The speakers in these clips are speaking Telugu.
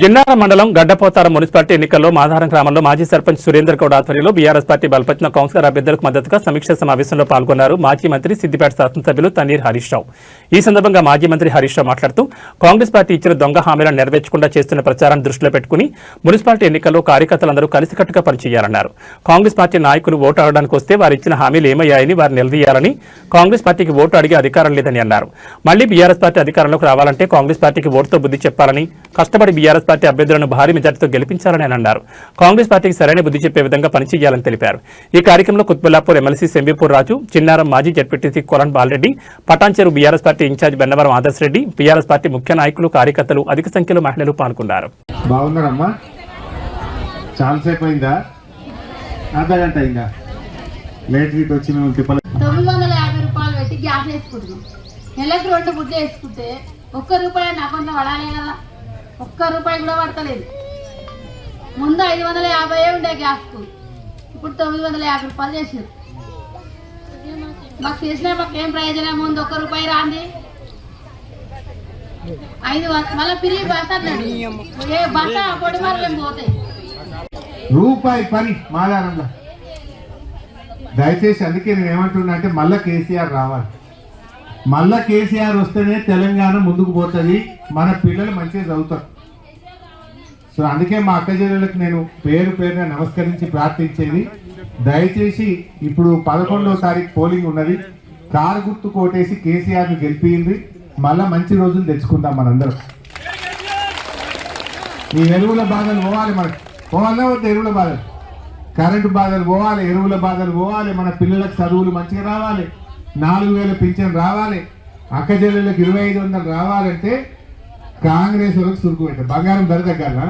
జిన్నారం మండలం గడ్డపోతారం మున్సిపాలిటీ ఎన్నికల్లో మాధారం గ్రామంలో మాజీ సర్పంచ్ సురేందర్ గౌడ్ ఆధ్వర్యంలో బీఆర్ఎస్ పార్టీ బలపరిచిన కౌన్సిలర్ అభ్యర్థులకు మద్దతుగా సమీక్ష సమావేశంలో పాల్గొన్నారు మాజీ మంత్రి సిద్దిపేట శాసనసభ్యులు తన్నీర్ హరీష్ రావు. ఈ సందర్భంగా మాజీ మంత్రి హరీష్ రావు మాట్లాడుతూ కాంగ్రెస్ పార్టీ ఇచ్చిన దొంగ హామీలను నెరవేర్చకుండా చేస్తున్న ప్రచారాన్ని దృష్టిలో పెట్టుకుని మున్సిపాలిటీ ఎన్నికల్లో కార్యకర్తలందరూ కలిసికట్టుగా పనిచేయాలన్నారు. కాంగ్రెస్ పార్టీ నాయకులు ఓటు అడగడానికి వస్తే వారు ఇచ్చిన హామీలు ఏమయ్యాయని వారు నిలదీయాలని కాంగ్రెస్ పార్టీకి ఓటు అడిగే అధికారం లేదని అన్నారు. మళ్ళీ బీఆర్ఎస్ పార్టీ అధికారంలోకి రావాలంటే కాంగ్రెస్ పార్టీకి ఓటుతో బుద్ధి చెప్పాలని కష్టపడి బీఆర్ఎస్ పార్టీ అభ్యర్థులను భారీ మెజార్టీతో గెలిపించాలని ఆయన అన్నారు. కాంగ్రెస్ పార్టీకి సరైన బుద్ధి చెప్పే విధంగా పనిచేయాలని తెలిపారు. ఈ కార్యక్రమంలో కుత్బుల్లాపూర్ ఎమ్మెల్సీ సెంబీపూర్ రాజు చిన్నారం మాజీ ZPTC Kolan Balareddy Patancheru BRS party incharge Bennavaram Adarsh Reddy BRS party ముఖ్య నాయకులు కార్యకర్తలు అధిక సంఖ్యలో మహిళలు పాల్గొన్నారు. బాగున్నారమ్మా. చాలాసేపు అయిందా అర్ధ గంట అయిందా లేట్ గీట్ వచ్చి మేము తిప్పలే తొమ్మిది వందల యాభై రూపాయలు పెట్టి గ్యాస్ వేసుకుంటున్నాం. నెలకు రెండు బుడ్లు వేసుకుంటే ఒక్క రూపాయి నా అకౌంట్లో పడాలి కదా ఒక్క రూపాయి కూడా పడతలేదు. ముందు ఐదు వందల యాభై ఉండే గ్యాస్కు. ఇప్పుడు తొమ్మిది వందల యాభై రూపాయలు చేసారు మాకు చేసిన మాకు ఏం ప్రయోజనం? ముందు ఒక్క రూపాయి రాంది. ఐదు మళ్ళీ పిరిగి బస్త ఏ బస్త పొడి మార్గం పోతాయి రూపాయి పని మాదారంలో. దయచేసి అందుకే నేను ఏమంటున్నా అంటే మళ్ళా కేసీఆర్ రావాలి. మళ్ళా కేసీఆర్ వస్తేనే తెలంగాణ ముందుకు పోతుంది. మన పిల్లలు మంచిగా చదువుతారు. సో అందుకే మా అక్క చెల్లెలకు నేను పేరు పేరున నమస్కరించి ప్రార్థించేది. దయచేసి ఇప్పుడు పదకొండవ తారీఖు పోలింగ్ ఉన్నది. కారు గుర్తు కోటేసి కేసీఆర్ని గెలిపింది మళ్ళా మంచి రోజులు తెచ్చుకుందాం మనందరం. ఈ ఎరువుల బాధలు పోవాలి మనకి పోవాలా వద్ద ఎరువుల బాధలు? కరెంటు బాధలు పోవాలి ఎరువుల బాధలు పోవాలి. మన పిల్లలకు చదువులు మంచిగా రావాలి. నాలుగు వేల పింఛన్ రావాలి. అక్క చెల్లెళ్ళకి ఇరవై ఐదు వందలు రావాలంటే కాంగ్రెస్ వాళ్ళకి సురుకు పెట్టారు బంగారం ధర తగ్గాల?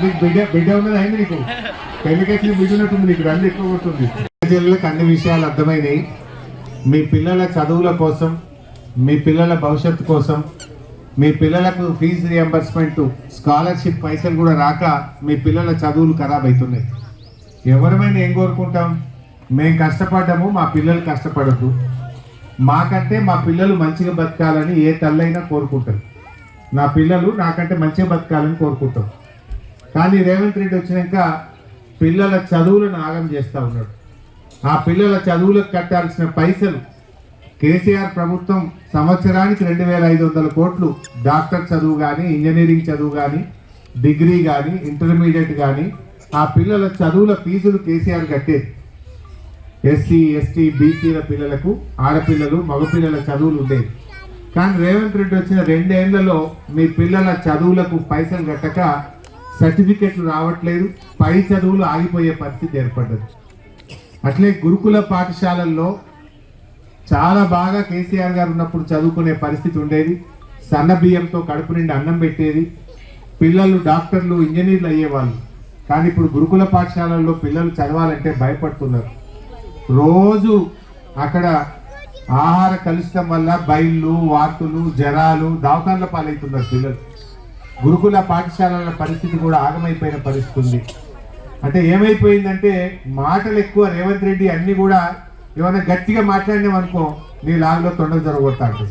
నీకు బిడ్డ బిడ్డ ఉన్నది అయింది నీకు? పెళ్ళికెచ్చిన బిడ్డ ఉన్నట్టుంది నీకు రండి ఎక్కువ ఉంటుంది అక్క చెల్లెళ్ళకి అన్ని విషయాలు అర్థమైనాయి. మీ పిల్లల చదువుల కోసం మీ పిల్లల భవిష్యత్తు కోసం మీ పిల్లలకు ఫీజు రియంబర్స్మెంట్ స్కాలర్షిప్ పైసలు కూడా రాక మీ పిల్లల చదువులు ఖరాబ్ అవుతున్నాయి. ఎవరిమైనా ఏం కోరుకుంటాం? మేము కష్టపడ్డాము మా పిల్లలు కష్టపడద్దు. మాకంటే మా పిల్లలు మంచిగా బతకాలని ఏ తల్లైనా కోరుకుంటారు. నా పిల్లలు నాకంటే మంచిగా బతకాలని కోరుకుంటాం కానీ రేవంత్ రెడ్డి వచ్చినాక పిల్లల చదువులను ఆగం చేస్తూ ఉన్నాడు. ఆ పిల్లల చదువులకు కట్టాల్సిన పైసలు కేసీఆర్ ప్రభుత్వం సంవత్సరానికి రెండు వేల ఐదు వందల కోట్లు డాక్టర్ చదువు కానీ ఇంజనీరింగ్ చదువు కానీ డిగ్రీ కానీ ఇంటర్మీడియట్ కానీ ఆ పిల్లల చదువుల ఫీజులు కేసీఆర్ కట్టేది. ఎస్సీ ఎస్టీ బీసీల పిల్లలకు ఆడపిల్లలు మగపిల్లల చదువులు ఉండేవి కానీ రేవంత్ రెడ్డి వచ్చిన రెండేళ్ళలో మీ పిల్లల చదువులకు పైసలు కట్టక సర్టిఫికెట్లు రావట్లేదు పై చదువులు ఆగిపోయే పరిస్థితి ఏర్పడ్డది. అట్లే గురుకుల పాఠశాలల్లో చాలా బాగా కేసీఆర్ గారు ఉన్నప్పుడు చదువుకునే పరిస్థితి ఉండేది. సన్న బియ్యంతో కడుపు నిండి అన్నం పెట్టేది. పిల్లలు డాక్టర్లు ఇంజనీర్లు అయ్యేవాళ్ళు. కానీ ఇప్పుడు గురుకుల పాఠశాలల్లో పిల్లలు చదవాలంటే భయపడుతున్నారు. రోజు అక్కడ ఆహార కలుషితం వల్ల బయళ్ళు వార్తులు జ్వరాలు దవాఖాన్ల పాలవుతున్నారు పిల్లలు. గురుకుల పాఠశాలల పరిస్థితి కూడా ఆగమైపోయిన పరిస్థితి ఉంది. అంటే ఏమైపోయిందంటే మాటలు ఎక్కువ రేవంత్ రెడ్డి అన్ని కూడా ఏమైనా గట్టిగా మాట్లాడినామనుకో నీ లాగులో తొండలు జరగొట్టా అంటాడు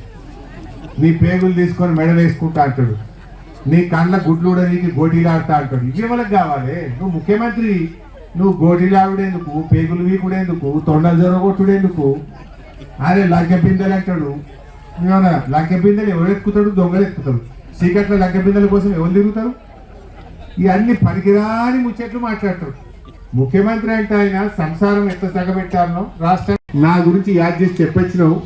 నీ పేగులు తీసుకొని మెడ వేసుకుంటా అంటాడు. నీ కళ్ళ గుడ్లు కూడా నీకు గోటీలాడుతా అంటాడు. ఇవి కావాలి? నువ్వు ముఖ్యమంత్రి నువ్వు గోటీలాడుడేందుకు పేగులు వీకుడేందుకు? తొండలు జరగొట్టుడేందుకు అరే లంకె బిందెలు అంటాడు. ఏమన్నా లంకె బిందెలు ఎవరు ఎత్తుకుతాడు దొంగలు ఎత్తుకుతాడు చీకట్లో లంకె బిందెల కోసం ఎవరు తిరుగుతారు? ఇవన్నీ పనికిరాని ముచ్చట్లు మాట్లాడతారు. ముఖ్యమంత్రి అంటే ఆయన సంసారం ఎంత సగబెట్టారనో రాష్ట్రం నా గురించి యాద్ చేసి చెప్పొచ్చినావు.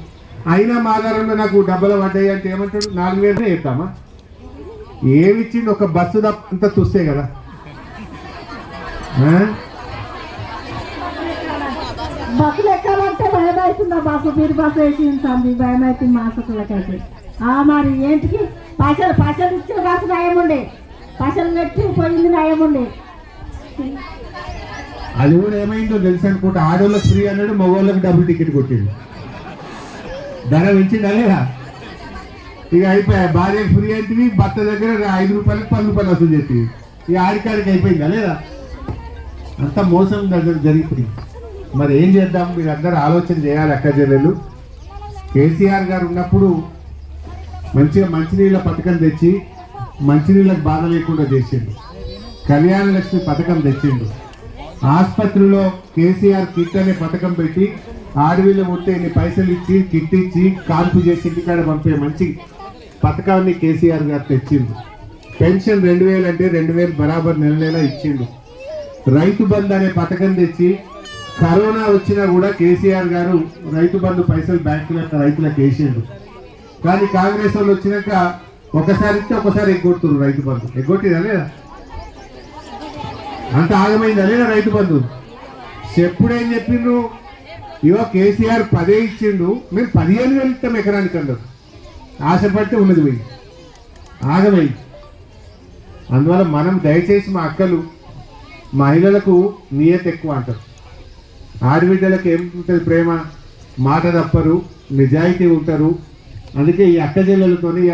అయినా మా ఆధారంలో నాకు డబ్బులు పడ్డాయి అంటే ఏమంటాడు? నాలుగు వేలు వేద్దామా ఏమిచ్చింది ఒక బస్సు తప్ప అంత చూస్తే కదా? బస్సులు ఎక్కాలంటే భయం అవుతుంది ఆ బస్సు మీరు బస్సు వేసింది భయం అవుతుంది మా సుఖలకైతే మరి ఏంటికి? పైసలు పైసలు ఇచ్చిన బస్సు నయముండే. పైసలు పెట్టి పోయింది నయముండే. అది కూడా ఏమైందో తెలుసు అనుకుంటా. ఆడోళ్ళకి ఫ్రీ అన్నాడు మగవాళ్ళకి డబుల్ టికెట్ కొట్టిండు. ధర పెంచిందా లేదా? ఇక అయిపోయా. భార్య ఫ్రీ అంటే భర్త దగ్గర ఐదు రూపాయలకు పది రూపాయలు వస్తుంది చెప్పి ఇక ఆడికాడికి అయిపోయిందా లేదా? అంత మోసం దగ్గర జరిగిపోయింది. మరి ఏం చేద్దాం? మీరందరూ ఆలోచన చేయాలి అక్క చెల్లెలు. కేసీఆర్ గారు ఉన్నప్పుడు మంచిగా మంచినీళ్ళ పథకం తెచ్చి మంచినీళ్ళకి బాధ లేకుండా చేసిండు. కళ్యాణ లక్ష్మి పథకం తెచ్చిండు. ఆసుపత్రిలో కేసీఆర్ కిట్ అనే పథకం పెట్టి ఆడవిలో ఉంటే ఇన్ని పైసలు ఇచ్చి కిట్ ఇచ్చి కాన్పు చేసి ఇంటికాడ పంపే మంచి పథకాన్ని కేసీఆర్ గారు తెచ్చిండు. పెన్షన్ రెండు వేలు అంటే రెండు వేలు బరాబర్ నెల నెల ఇచ్చిండు. రైతు బంధు అనే పథకం తెచ్చి కరోనా వచ్చినా కూడా కేసీఆర్ గారు రైతు బంధు పైసలు బ్యాంకుల రైతులకు వేసిండు. కానీ కాంగ్రెస్ వాళ్ళు వచ్చినాక ఒకసారి ఇస్తే ఒకసారి ఎగ్గొడుతున్నారు రైతు బంధు. ఎగ్గొట్టిదా లేదా? అంత ఆగమైందా లేదా రైతు బంధు? చెప్పుడేం చెప్పిండ్రు? ఇవో కేసీఆర్ పదే ఇచ్చిండు. మేము పదిహేను వేలు ఇస్తాం ఎకరానికి అందరు ఆశపడితే ఉన్నది పోయి ఆగమైంది. అందువల్ల మనం దయచేసి మా అక్కలు మహిళలకు నియత ఎక్కువ అంటారు. ఆడబిడ్డలకు ఏం ప్రేమ? మాట తప్పరు నిజాయితీ ఉంటారు. అందుకే ఈ అక్క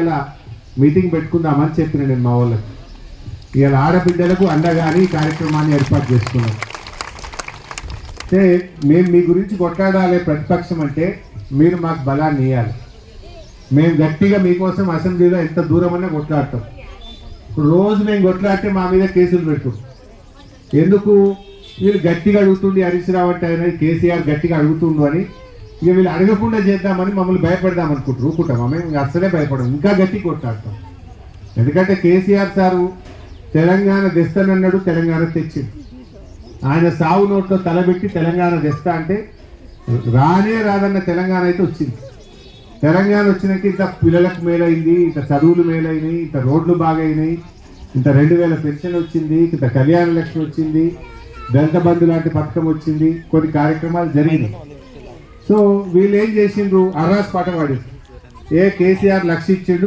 ఇలా మీటింగ్ పెట్టుకుందామని చెప్పిన నేను మా వాళ్ళకి. ఇలా ఆడబిడ్డలకు అండగాని కార్యక్రమాన్ని ఏర్పాటు చేసుకున్నాం. అంటే మేము మీ గురించి కొట్లాడాలి ప్రతిపక్షం అంటే మీరు మాకు బలాన్ని ఇవ్వాలి మేము గట్టిగా మీకోసం అసెంబ్లీలో ఎంత దూరమన్నా కొట్లాడతాం. ఇప్పుడు రోజు మేము కొట్లాడితే మా మీద కేసులు పెట్టు ఎందుకు వీళ్ళు గట్టిగా అడుగుతుండి హరీష్ రావు అంటే ఆయన కేసీఆర్ గట్టిగా అడుగుతుండు అని. ఇక వీళ్ళు అడగకుండా చేద్దామని మమ్మల్ని భయపడదాం అనుకుంటారు ఊకుంటాం మేము ఇంకా అస్సలే భయపడం ఇంకా గట్టి కొట్లాడతాం. ఎందుకంటే కేసీఆర్ సారు తెలంగాణ తెస్తానన్నాడు తెలంగాణ తెచ్చింది ఆయన సావు నోట్లో తలబెట్టి తెలంగాణ తెస్తా అంటే రానే రాదన్న తెలంగాణ అయితే వచ్చింది. తెలంగాణ వచ్చినాక ఇంత పిల్లలకు మేలైంది ఇంత చదువులు మేలైనాయి ఇంత రోడ్లు బాగైనాయి ఇంత రెండు వేల పెన్షన్ వచ్చింది ఇంత కళ్యాణ లక్ష్మి వచ్చింది దంతబంధు లాంటి పథకం వచ్చింది కొన్ని కార్యక్రమాలు జరిగినాయి. సో వీళ్ళు ఏం చేసిండ్రు? అర్రాస్ పాట పాడి ఏ కేసీఆర్ లక్ష ఇచ్చిండు